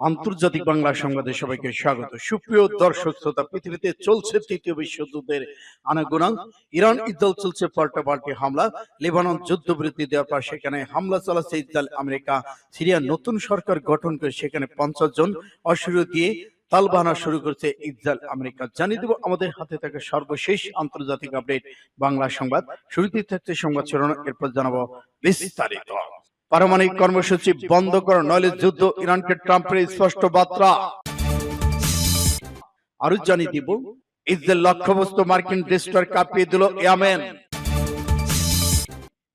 আন্তর্জাতিক বাংলা সংবাদে সবাইকে স্বাগত। সুপ্রিয় দর্শক শ্রোতা পৃথিবীতে চলছে তৃতীয় বিশ্বযুদ্ধের আনাগুনাং। ইরান ইসরায়েল চলছে পাল্টা পাল্টি হামলা। লেবানন যুদ্ধবৃত্তি দেওয়ার পর সেখানে হামলা চালাচ্ছে ইসরায়েল আমেরিকা। সিরিয়ার নতুন সরকার গঠন করে সেখানে পঞ্চাশ জন অশ্রু দিয়ে তালবাহানা শুরু করেছে ইসরায়েল আমেরিকা। জানিয়ে দেব আমাদের হাতে থাকা সর্বশেষ আন্তর্জাতিক আপডেট। বাংলা সংবাদ। শুরুতেই থাকছে সংবাদ শিরোনাম এরপর জানাব বিস্তারিত। পারমাণবিক কর্মসূচি বন্ধ করো, নইলে যুদ্ধ ইরানকে ট্রাম্পের স্পষ্ট বার্তা। আরও জানিয়ে দিব, ইসরায়েল লক্ষ্যবস্তু মার্কিন ডেস্টার কাঁপিয়ে দিল ইয়ামেন।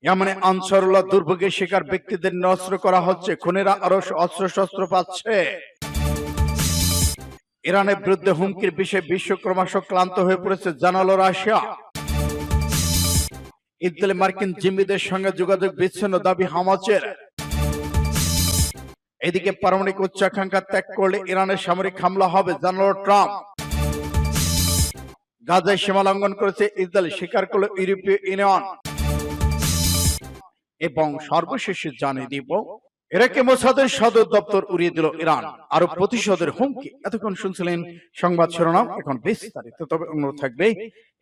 ইয়ামানে আনসারুল্লাহ দুর্ভোগের শিকার ব্যক্তিদের নস্ত্র করা হচ্ছে, খুনেরা আরও অস্ত্র শস্ত্র পাচ্ছে। ইরানের বিরুদ্ধে হুমকির বিষয়ে বিশ্ব ক্রমশ ক্লান্ত হয়ে পড়েছে জানালো রাশিয়া। ইসরায়েল মার্কিন জিম্মিদের সঙ্গে যোগাযোগ বিচ্ছিন্ন দাবি হামাচের এদিকে পারমাণবিক উচ্চাকাঙ্ক্ষা ত্যাগ করলে ইরানের সামরিক হামলা হবে, জানালো ট্রাম্প। গাজায় সীমা লঙ্ঘন করেছে ইসরায়েল, স্বীকার করল ইউরোপীয় ইউনিয়ন। এবং সর্বশেষে জানিয়ে দিব, ইরাকে মোসাদের সদর দপ্তর উড়িয়ে দিল ইরান। আরও প্রতিশোধের হুমকি। এতক্ষণ শুনছিলেন সংবাদ শিরোনাম, এখন বিস্তারিত। তবে অনুরোধ থাকবে,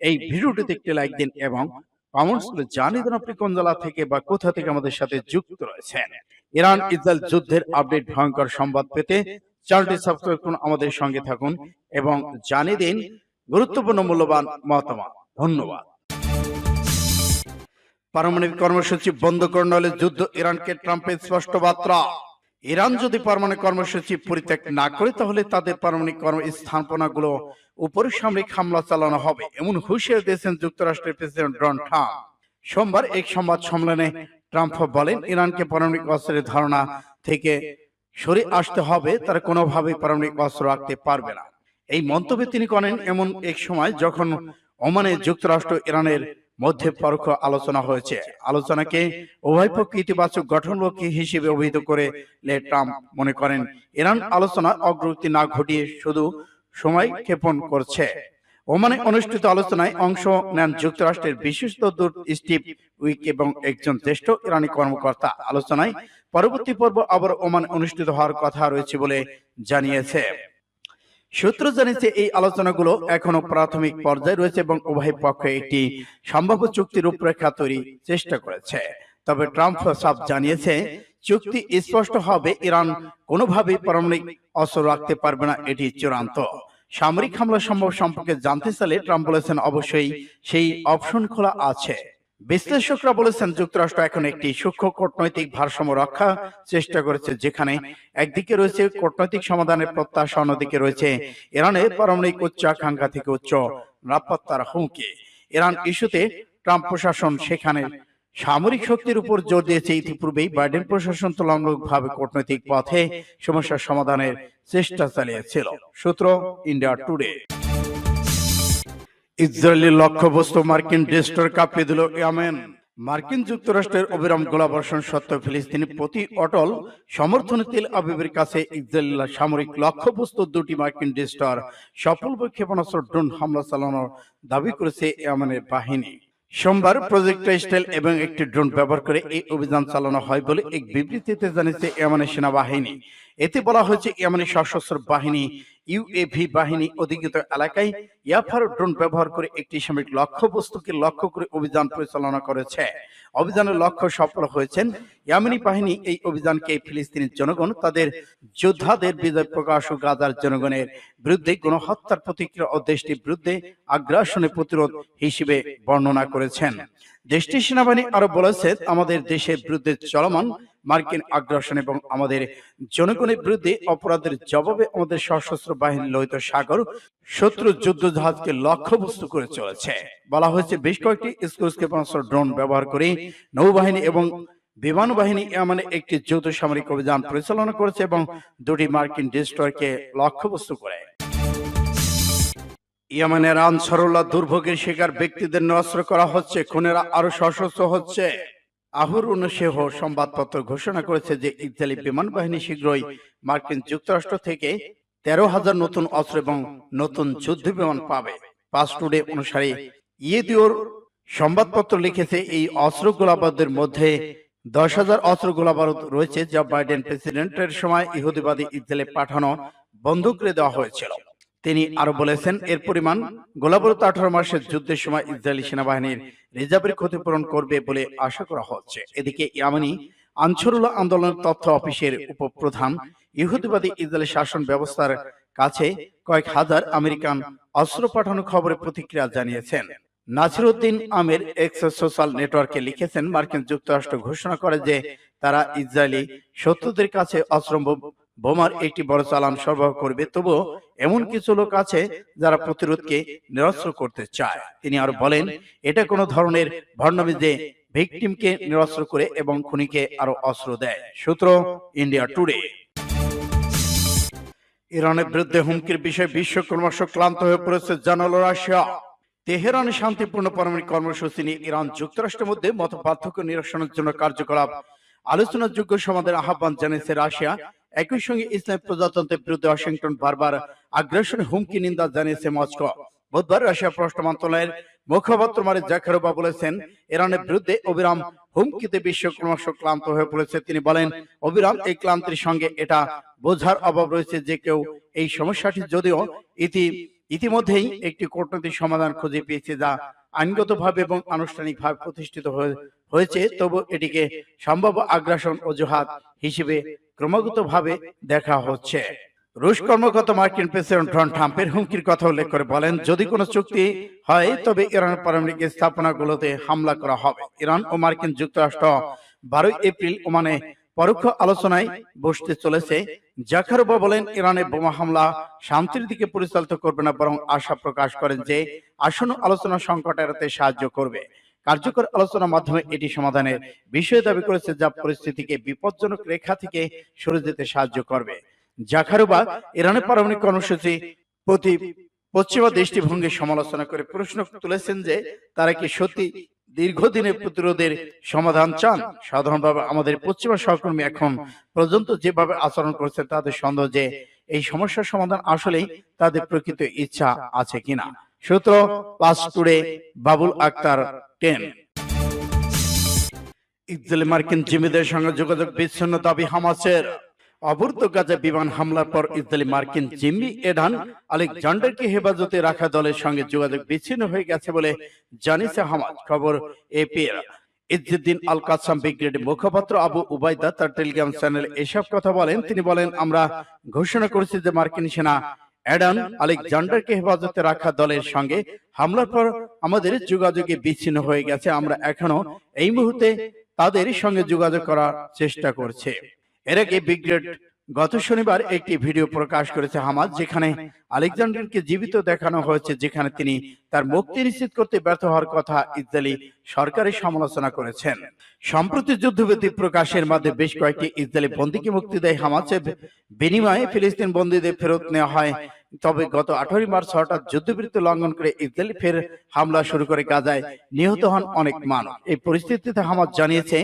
এই ভিডিওটিতে একটি লাইক দিন এবং কমেন্টস করে জানিয়ে দিন আপনি কোন জেলা থেকে বা কোথা থেকে আমাদের সাথে যুক্ত রয়েছেন? ইরান ইসরায়েল যুদ্ধের আপডেট ভয়ঙ্কর সংবাদ পেতে চ্যানেলটি সাবস্ক্রাইব করুন আমাদের সঙ্গে থাকুন এবং জানিয়ে দিন গুরুত্বপূর্ণ মূল্যবান মতামত। ধন্যবাদ। পারমাণবিক কর্মসূচি বন্ধ হলে যুদ্ধ ইরানকে ট্রাম্পের স্পষ্ট বার্তা। ইরান যদি পারমাণবিক কর্মসূচি পরিত্যাগ না করে, তাহলে তাদের পারমাণবিক কর্ম স্থাপনাগুলো উপরে সামরিক হামলা চালানো হবে, এমন হুঁশিয়ার দিয়েছেন যুক্তরাষ্ট্রের প্রেসিডেন্ট ডোনাল্ড ট্রাম্প। সোমবার এক সংবাদ সম্মেলনে ট্রাম্প বলেন, ইরানকে পারমাণবিক অস্ত্রের ধারণা থেকে সরে আসতে হবে, তারা কোনোভাবেই পারমাণবিক অস্ত্র রাখতে পারবে না। এই মন্তব্যে তিনি করেন, এমন এক সময় যখন ওমানে যুক্তরাষ্ট্র ইরানের মধ্যে পরোক্ষ আলোচনা হয়েছে। আলোচনাকে উভয় পক্ষ ইতিবাচক গঠনমুখী হিসেবে অভিহিত করে লে ট্রাম্প মনে করেন ইরান আলোচনা অগ্রগতি না ঘটিয়ে শুধু সময় ক্ষেপণ করছে। ওমানে অনুষ্ঠিত আলোচনায় অংশ নেন যুক্তরাষ্ট্রের বিশিষ্ট দূত স্টিভ উইক এবং একজন জ্যেষ্ঠ ইরানি কর্মকর্তা। আলোচনায় পরবর্তী পর্ব আবার ওমান অনুষ্ঠিত হওয়ার কথা রয়েছে বলে জানিয়েছে। সূত্র জানিয়েছে, এই আলোচনাগুলো এখনও প্রাথমিক পর্যায়ে রয়েছে এবং উভয় পক্ষ একটি সম্ভাব্য চুক্তির রূপরেখা তৈরি চেষ্টা করেছে। তবে ট্রাম্প সাফ জানিয়েছে, চুক্তি স্পষ্ট হবে, ইরান কোনোভাবেই পারমাণবিক অস্ত্র রাখতে পারবে না, এটি চূড়ান্ত। সামরিক হামলা সম্ভব সম্পর্কে জানতে চাইলে ট্রাম্প বলেছেন, অবশ্যই সেই অপশন খোলা আছে। বিশ্লেষকরা বলেছেন যুক্তরাষ্ট্র এখন একটি সূক্ষ্ম কূটনৈতিক ভারসাম্য রক্ষা চেষ্টা করেছে, যেখানে একদিকে রয়েছে কূটনৈতিক সমাধানের প্রত্যাশা, অন্যদিকে রয়েছে ইরানের পারমাণবিক উচ্চাকাঙ্ক্ষা থেকে উচ্চ নিরাপত্তার হুমকি। ইরান ইস্যুতে ট্রাম্প প্রশাসন সেখানে সামরিক শক্তির উপর জোর দিয়েছে। ইতিপূর্বেই বাইডেন প্রশাসন তুলনামূলকভাবে কূটনৈতিক পথে সমস্যার সমাধানের চেষ্টা চালিয়েছিল। সূত্র ইন্ডিয়া টুডে। ইসরায়েলি লক্ষ্যবস্তু মার্কিন ডেস্টার কাঁপিয়ে দিল ইয়ামেন। মার্কিন যুক্তরাষ্ট্রের অবিরাম গোলাবর্ষণ সত্ত্বেও ফিলিস্তিনি প্রতি অটল সমর্থনে তেল আবিবের কাছে ইসরায়েল সামরিক লক্ষ্যবস্তু দুটি মার্কিন ডেস্টার সফল ক্ষেপণাস্ত্র ড্রোন হামলা চালানোর দাবি করেছে ইয়ামেনের বাহিনী। সোমবার প্রজেক্ট স্টাইল এবং একটি ড্রোন ব্যবহার করে এই অভিযান চালানো হয় বলে এক বিবৃতিতে জানিয়েছে ইয়ামানের সেনাবাহিনী। এতে বলা হয়েছে, ইয়ামানের সশস্ত্র বাহিনী ইউএভি বাহিনী অধিকৃত এলাকায় ইয়াফার ড্রোন ব্যবহার করে একটি সামরিক লক্ষ্যবস্তুকে লক্ষ্য করে অভিযান পরিচালনা করেছে। অভিযানের লক্ষ্য সফল হয়েছেন ইয়ামিনী বাহিনী। এই অভিযানকে ফিলিস্তিনি জনগণ, তাদের যোদ্ধাদের বিজয় প্রকাশ ও গাজার জনগণের বিরুদ্ধে গণহত্যার প্রতিক্রিয়া ও দেশটির বিরুদ্ধে আগ্রাসনের প্রতিরোধ হিসেবে বর্ণনা করেছেন। দেশটির সেনাবাহিনী আরও বলেছে, আমাদের দেশের বিরুদ্ধে চলমান মার্কিন আগ্রাসন এবং আমাদের জনগণের বিরুদ্ধে অপরাধের জবাবে আমাদের সশস্ত্র বাহিনী লোহিত সাগর শত্রু যুদ্ধ জাহাজকে লক্ষ্যবস্তু করে চলেছে। বলা হয়েছে, বেশ কয়েকটি স্কুল ক্ষেপণাস্ত্র ড্রোন ব্যবহার করে নৌবাহিনী এবং বিমান বাহিনী মানে একটি যৌথ সামরিক অভিযান পরিচালনা করেছে এবং দুটি মার্কিন ডিস্ট্রয়কে লক্ষ্যবস্তু করে। ইয়েমেনের আনসারুল্লাহ দুর্ভোগের শিকার ব্যক্তিদের নস্ত্র করা হচ্ছে, খুনেরা আরও সশস্ত্র হচ্ছে। আহুর অনুসেহ সংবাদপত্র ঘোষণা করেছে যে ইসরায়েলি বিমান বাহিনী শীঘ্রই মার্কিন যুক্তরাষ্ট্র থেকে তেরো হাজার নতুন অস্ত্র এবং নতুন যুদ্ধ বিমান পাবে। পাস টুডে অনুসারে ইয়েদিওর সংবাদপত্র লিখেছে, এই অস্ত্র গোলাবাদের মধ্যে দশ হাজার অস্ত্র গোলাবারুদ রয়েছে যা বাইডেন প্রেসিডেন্টের সময় ইহুদিবাদী ইসরায়েলে পাঠানো বন্ধ দেওয়া হয়েছিল। তিনি আরও বলেছেন, এর পরিমাণ গোলাবারুদ আঠারো মাসের যুদ্ধের সময় ইসরায়েলি সেনাবাহিনীর রিজার্ভের ক্ষতিপূরণ করবে বলে আশা করা হচ্ছে। এদিকে ইয়ামানি আনসারুল্লাহ আন্দোলন তথ্য অফিসের উপপ্রধান ইহুদিবাদী ইসরায়েলি শাসন ব্যবস্থার কাছে কয়েক হাজার আমেরিকান অস্ত্র পাঠানো খবরে প্রতিক্রিয়া জানিয়েছেন। নাসিরুদ্দিন আমির এক্স সোশ্যাল নেটওয়ার্কে লিখেছেন, মার্কিন যুক্তরাষ্ট্র ঘোষণা করে যে তারা ইসরায়েলি শত্রুদের কাছে অস্ত্র বোমার একটি বড় চালান সরবরাহ করবে, তবুও এমন কিছু লোক আছে যারা প্রতিরোধকে নিরস্ত্র করতে চায়। তিনি আরও বলেন, এটা কোনো ধরনের যে ভিকটিমকে নিরস্ত্র করে এবং খুনিকে আরও অস্ত্র দেয়। সূত্র ইন্ডিয়া টুডে। ইরানের বিরুদ্ধে হুমকির বিষয়ে বিশ্ব ক্রমশ ক্লান্ত হয়ে পড়েছে জানালো রাশিয়া। তেহরানে শান্তিপূর্ণ পারমাণবিক কর্মসূচি নিয়ে ইরান যুক্তরাষ্ট্রের মধ্যে মত পার্থক্য নিরসনের জন্য কার্যকলাপ আলোচনার যোগ্য সমাধানের আহ্বান জানিয়েছে রাশিয়া। একই সঙ্গে ইসলাম প্রজাতন্ত্রের বিরুদ্ধে ওয়াশিংটন বারবার আগ্রাসনের হুমকি নিন্দা জানিয়েছে মস্কো। বুধবার রাশিয়া পররাষ্ট্র মন্ত্রণালয়ের মুখপাত্র মারিস জাখারোবা বলেছেন ইরানের বিরুদ্ধে অবিরাম হুমকিতে বিশ্ব ক্রমশ ক্লান্ত হয়ে পড়েছে। তিনি বলেন অবিরাম এই ক্লান্তির সঙ্গে এটা বোঝার অভাব রয়েছে যে কেউ এই সমস্যাটি যদিও ইতি ইতিমধ্যেই একটি কূটনৈতিক সমাধান খুঁজে পেয়েছে যা আইনগতভাবে এবং আনুষ্ঠানিকভাবে প্রতিষ্ঠিত হয়ে- হয়েছে তবু এটিকে সম্ভাব্য আগ্রাসন অজুহাত হিসেবে ক্রমাগতভাবে দেখা হচ্ছে। রুশ কর্মকর্তা মার্কিন প্রেসিডেন্ট ডোনাল্ড ট্রাম্পের হুমকির কথা উল্লেখ করে বলেন যদি কোনো চুক্তি হয় তবে ইরানের পারমাণবিক স্থাপনাগুলোতে হামলা করা হবে। ইরান ও মার্কিন যুক্তরাষ্ট্র বারোই এপ্রিল ওমানে পরোক্ষ আলোচনায় বসতে চলেছে। জাকারোবা বলেন ইরানের বোমা হামলা শান্তির দিকে পরিচালিত করবে না বরং আশা প্রকাশ করেন যে আসন্ন আলোচনা সংকট এড়াতে সাহায্য করবে। কার্যকর আলোচনার মাধ্যমে এটি সমাধানের বিষয় দাবি করেছে যা পরিস্থিতিকে বিপজ্জনক রেখা থেকে সরে যেতে সাহায্য করবে। জাকারোবা ইরানের পারমাণবিক কর্মসূচি প্রতি পশ্চিমা দৃষ্টিভঙ্গির সমালোচনা করে প্রশ্ন তুলেছেন যে, তারা কি সত্যি দীর্ঘদিনের প্রতিরোধের সমাধান চান? সাধারণভাবে আমাদের পশ্চিমা সহকর্মী এখন পর্যন্ত যেভাবে আচরণ করছে তাদের সন্দেহ যে এই সমস্যার সমাধান আসলেই তাদের প্রকৃত ইচ্ছা আছে কিনা। সূত্র Pars Today Babul Akhtar ten মার্কিন জিম্মিদের সঙ্গে যোগাযোগ বিচ্ছিন্ন দাবি হামাসের। গাজা বিমান হামলার পর ইসরায়েলি মার্কিন জিম্মি এডান আলেকজান্ডারকে হেফাজতে রাখা দলের সঙ্গে যোগাযোগ বিচ্ছিন্ন হয়ে গেছে বলে জানিয়েছে হামাস। খবর এপি ইজ্জুদ্দিন আল কাসাম ব্রিগেডের মুখপাত্র আবু উবাইদা তার টেলিগ্রাম চ্যানেলে এসব কথা বলেন। তিনি বলেন, আমরা ঘোষণা করেছি যে মার্কিন সেনা অ্যাডান আলেকজান্ডারকে হেফাজতে রাখা দলের সঙ্গে হামলার পর আমাদের যোগাযোগে বিচ্ছিন্ন হয়ে গেছে। আমরা এখনও এই মুহূর্তে তাদের সঙ্গে যোগাযোগ করার চেষ্টা করছে। এর আগে ব্রিগেড গত শনিবার একটি ভিডিও প্রকাশ করেছে হামাজ যেখানে আলেকজান্ডারকে জীবিত দেখানো হয়েছে, যেখানে তিনি তার মুক্তি নিশ্চিত করতে ব্যর্থ হওয়ার কথা ইসরায়েলি সরকারের সমালোচনা করেছেন। সম্প্রতি যুদ্ধবিধি প্রকাশের মাধ্যমে বেশ কয়েকটি ইসরায়েলি বন্দীকে মুক্তি দেয় হামাজের বিনিময়ে ফিলিস্তিন বন্দীদের ফেরত নেওয়া হয় তবে গত আঠারোই মার্চ হঠাৎ যুদ্ধবিরতি লঙ্ঘন করে ইসরায়েল ফের হামলা শুরু করে গাজায়। নিহত হন অনেক মানুষ। এই পরিস্থিতিতে হামাজ জানিয়েছে,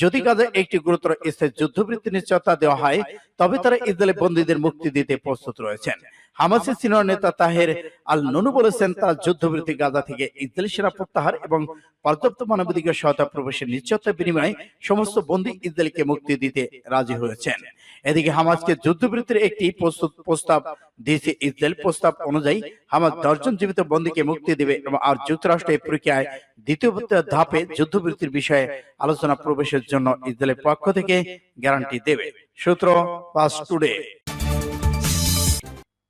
যদি গাজায় একটি গুরুতর স্থায়ী যুদ্ধবৃত্তি নিশ্চয়তা দেওয়া হয়, তবে তারা ইসরায়েলি বন্দীদের মুক্তি দিতে প্রস্তুত রয়েছেন। হামাসের সিনিয়র নেতা তাহের আল নুনু বলেছেন তারা যুদ্ধবিরতি গাজা থেকে ইসরায়েলি সেনা প্রত্যাহার এবং পর্যাপ্ত মানবাধিকার সহায়তা প্রবেশের নিশ্চয়তার বিনিময়ে সমস্ত বন্দী ইসরায়েলকে মুক্তি দিতে রাজি হয়েছেন। এদিকে হামাসকে যুদ্ধবিরতির একটি প্রস্তুত প্রস্তাব দিয়েছে ইসরায়েল প্রস্তাব অনুযায়ী হামাস দশজন জীবিত বন্দীকে মুক্তি দেবে এবং আর যুক্তরাষ্ট্র এই প্রক্রিয়ায় দ্বিতীয় ধাপে যুদ্ধবিরতির বিষয়ে আলোচনা প্রবেশের জন্য ইসরায়েলের পক্ষ থেকে গ্যারান্টি দেবে। সূত্র পাস টুডে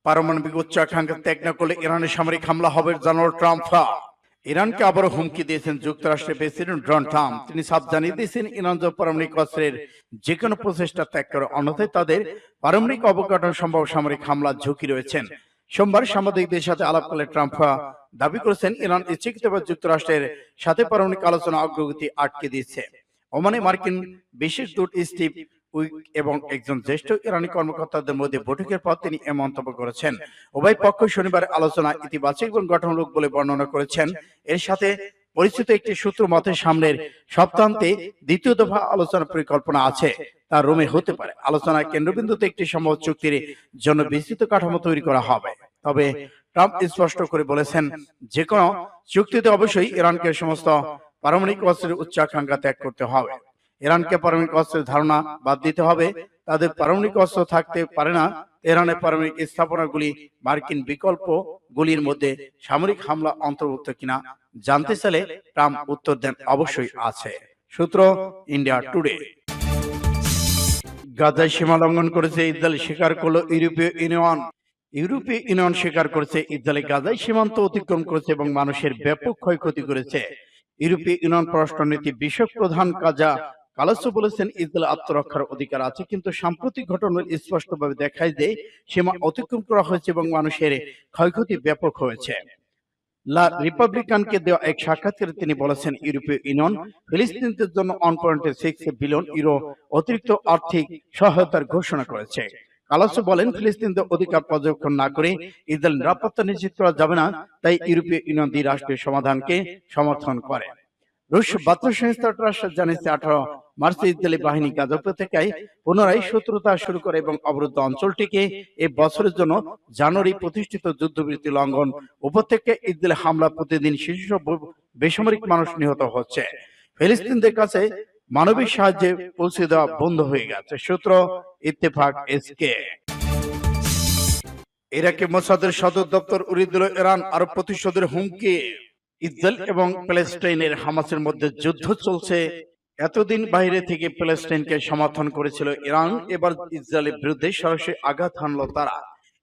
পারমাণবিক উচ্চাকাঙ্ক্ষা ত্যাগ না করলে ইরানের সামরিক হামলা হবে জানাল ট্রাম্প। ইরানকে আবারও হুমকি দিয়েছেন যুক্তরাষ্ট্রের প্রেসিডেন্ট ডোনাল্ড ট্রাম্প। তিনি সাফ জানিয়ে দিয়েছেন, ইরান পারমাণবিক অস্ত্রের যে কোনো প্রচেষ্টা ত্যাগ করে অন্যথায় তাদের পারমাণবিক অবকাঠামো সম্ভব সামরিক হামলার ঝুঁকি রয়েছেন। সোমবার সাংবাদিকদের সাথে আলাপকালে ট্রাম্প দাবি করেছেন, ইরান ইচ্ছাকৃতভাবে যুক্তরাষ্ট্রের সাথে পারমাণবিক আলোচনা অগ্রগতি আটকে দিচ্ছে ওমানে মার্কিন বিশেষ দূত স্টিভ এবং একজন জ্যেষ্ঠ ইরানি কর্মকর্তাদের মধ্যে বৈঠকের পর তিনি এ মন্তব্য করেছেন। উভয় পক্ষ শনিবার আলোচনা ইতিবাচক এবং গঠনমূলক বলে বর্ণনা করেছেন। এর সাথে পরিচিত একটি সূত্র মতে, সামনের সপ্তাহান্তে দ্বিতীয় দফা আলোচনা পরিকল্পনা আছে। তা রোমে হতে পারে। আলোচনার কেন্দ্রবিন্দুতে একটি সম্ভব চুক্তির জন্য বিস্তৃত কাঠামো তৈরি করা হবে। তবে ট্রাম্প স্পষ্ট করে বলেছেন যে কোনো চুক্তিতে অবশ্যই ইরানকে সমস্ত পারমাণবিক অস্ত্রের উচ্চাকাঙ্ক্ষা ত্যাগ করতে হবে। ইরানকে পারমাণবিক অস্ত্রের ধারণা বাদ দিতে হবে। তাদের পারমাণবিক অস্ত্র থাকতে পারে না। তেহরানের পারমাণবিক স্থাপনাগুলি মার্কিন বিকল্প গুলির মধ্যে সামরিক হামলা অন্তর্ভুক্ত কিনা জানতে চাইলে ট্রাম্প উত্তর দেন, অবশ্যই আছে। সূত্র ইন্ডিয়া টুডে। গাজায় সীমা লঙ্ঘন করেছে ইসরায়েল, স্বীকার করল ইউরোপীয় ইউনিয়ন। ইউরোপীয় ইউনিয়ন স্বীকার করেছে ইসরায়েল, গাজায় সীমান্ত অতিক্রম করেছে এবং মানুষের ব্যাপক ক্ষয়ক্ষতি করেছে। ইউরোপীয় ইউনিয়ন পররাষ্ট্রনীতি বিষয়ক প্রধান কাজা কালাসো বলেছেন ইসরায়েল আত্মরক্ষার অধিকার আছে। কিন্তু সাম্প্রতিক ঘটনার স্পষ্টভাবে দেখায় যে সীমা অতিক্রম করা হয়েছে এবং মানুষের ক্ষয়ক্ষতি ব্যাপক হয়েছে। লা রিপাবলিকানকে দেওয়া এক সাক্ষাৎকারে তিনি বলেছেন, ইউরোপীয় ইউনিয়ন ফিলিস্তিনদের জন্য one point six billion euro অতিরিক্ত আর্থিক সহায়তার ঘোষণা করেছে। কালাসো বলেন, ফিলিস্তিনদের অধিকার পর্যবেক্ষণ না করে ইসরায়েল নিরাপত্তা নিশ্চিত করা যাবে না। তাই ইউরোপীয় ইউনিয়ন দ্বিরাষ্ট্রীয় সমাধানকে সমর্থন করে। রুশ জানিয়েছে আঠারো মার্চে ইসরায়েলি বাহিনী গাজা পুনরায় শত্রুতা শুরু করে এবং অবরুদ্ধ অঞ্চলটিকে এই বছরের জন্য জানুয়ারি প্রতিষ্ঠিত যুদ্ধবিরতি লঙ্ঘন উপত্যকায় ইসরায়েলি হামলা প্রতিদিন শিশু বেসামরিক মানুষ নিহত হচ্ছে। ফিলিস্তিনদের কাছে মানবিক সাহায্যে পৌঁছে দেওয়া বন্ধ হয়ে গেছে। সূত্র ইত্তেফাক এসকে ইরাকে মোসাদের সদর দপ্তর উড়িয়ে দিল ইরান আরব প্রতিশোধের হুমকি। ইসরায়েল এবং প্যালেস্টাইনের হামাসের মধ্যে যুদ্ধ চলছে এতদিন বাইরে থেকে প্যালেস্টাইনকে সমর্থন করেছিল ইরান। এবার ইসরায়েলের বিরুদ্ধে সরাসরি আঘাত হানলো তারা।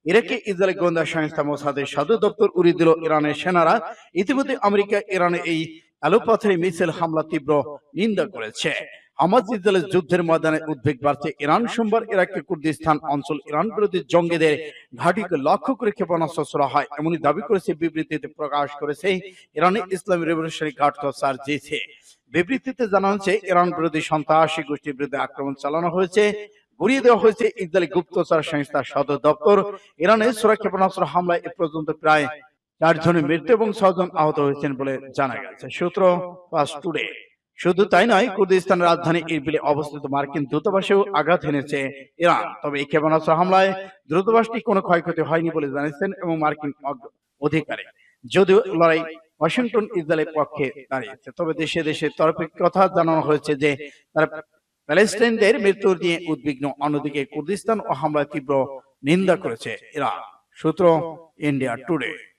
ইরাকে ইসরায়েল গোয়েন্দা সংস্থা মোসাদের সদর দপ্তর উড়িয়ে দিল ইরানের সেনারা। ইতিমধ্যে আমেরিকা ইরানে এই অ্যালোপাথের মিসাইল হামলা তীব্র নিন্দা করেছে। ইসরায়েলের যুদ্ধের ময়দানে উদ্বেগ বাড়ছে। ইরান সোমবার ইরাকের কুর্দিস্তান অঞ্চল ইরান বিরোধী জঙ্গিদের ঘাঁটিকে লক্ষ্য করে ক্ষেপণাস্ত্র ছোড়া হয় এমনই দাবি করেছে বিবৃতিতে প্রকাশ করেছে ইরানের ইসলামী রেভলিউশনারি গার্ড কসার জিসে বিবৃতিতে জানানো হয়েছে ইরান বিরোধী সন্ত্রাসী গোষ্ঠীর বিরুদ্ধে আক্রমণ চালানো হয়েছে। গুড়িয়ে দেওয়া হয়েছে ইসরায়েলি গুপ্তচর সংস্থার সদর দপ্তর। ইরানের সুরক্ষা ক্ষেপণাস্ত্র হামলায় এ পর্যন্ত প্রায় চারজনের মৃত্যু এবং ছজন আহত হয়েছেন বলে জানা গেছে। সূত্র টুডে শুধু তাই নয় কুর্দিস্তানের রাজধানী ইরবিলে অবস্থিত মার্কিন দূতাবাসেও আঘাত এনেছে ইরান। তবে এই ক্ষেপণাস্ত্র হামলায় দূতাবাসটি কোনো ক্ষয়ক্ষতি হয়নি বলে জানিয়েছেন এবং মার্কিন অধিকারী। যদিও লড়াই ওয়াশিংটন ইসরায়েলের পক্ষে দাঁড়িয়েছে। তবে দেশে দেশে তরফে কথা জানানো হয়েছে যে তারা প্যালেস্টাইনদের মৃত্যু নিয়ে উদ্বিগ্ন অন্যদিকে কুর্দিস্তান ও হামলায় তীব্র নিন্দা করেছে ইরান। সূত্র ইন্ডিয়া টুডে।